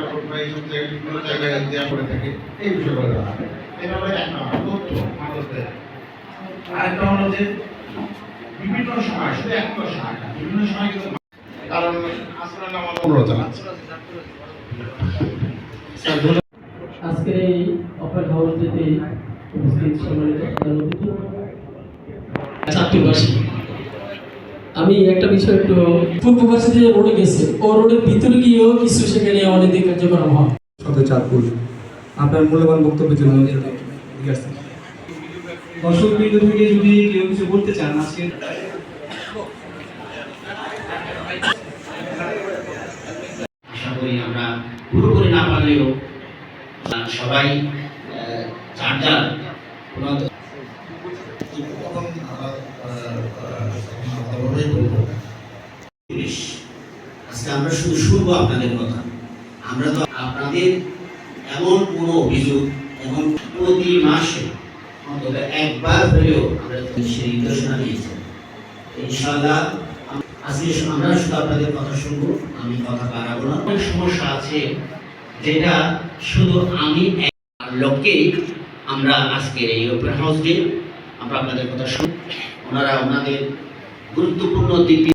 কাপড় বা এইসব জায়গায় জায়গায় দেওয়া করে থাকে এই বিষয়গুলো জানা এটা হলো এক নম্বর তথ্য মানুষদের আরেকটা হলো যে বিভিন্ন সময় শুধু একটা সময় বিভিন্ন সময় কিন্তু কারণ আসলে আমার অনুরোধ জানাচ্ছি। স্যার ধন্যবাদ। আজকের এই অপেন হাউসটিতে উপস্থিত সম্মানিত প্রধান অতিথি। চারটিবাসী আমি একটা বিষয় একটু পূর্ব পাশে যে রোডে গেছে ও রোডের ভিতরে গিয়েও কিছু সেখানে অনৈতিক কার্যক্রম হয়। শব্দ চাঁদপুর। আপনার মূল্যবান বক্তব্যের জন্য দর্শক বৃন্দ থেকে যদি কেউ কিছু বলতে চান আজকে। আশা করি আমরা পুরোপুরি না পারলেও সবাই আজকে আমরা শুধু শুনব আপনাদের কথা। আমরা তো আপনাদের এমন কোনো অভিযোগ প্রতি মাসে অন্তত একবার হলেও আমরা নির্দেশনা দিয়েছি। ইনশাআল্লাহ, আম- আজকে আমরা শুধু আপনাদের কথা শুনব, আমি কথা বাড়াবো না। অনেক সমস্যা আছে যেটা শুধু আমি এক আমরা আজকের এই ওপেন হাউস ডে আমরা আপনাদের কথা শুন ওনারা ওনাদের গুরুত্বপূর্ণ দিক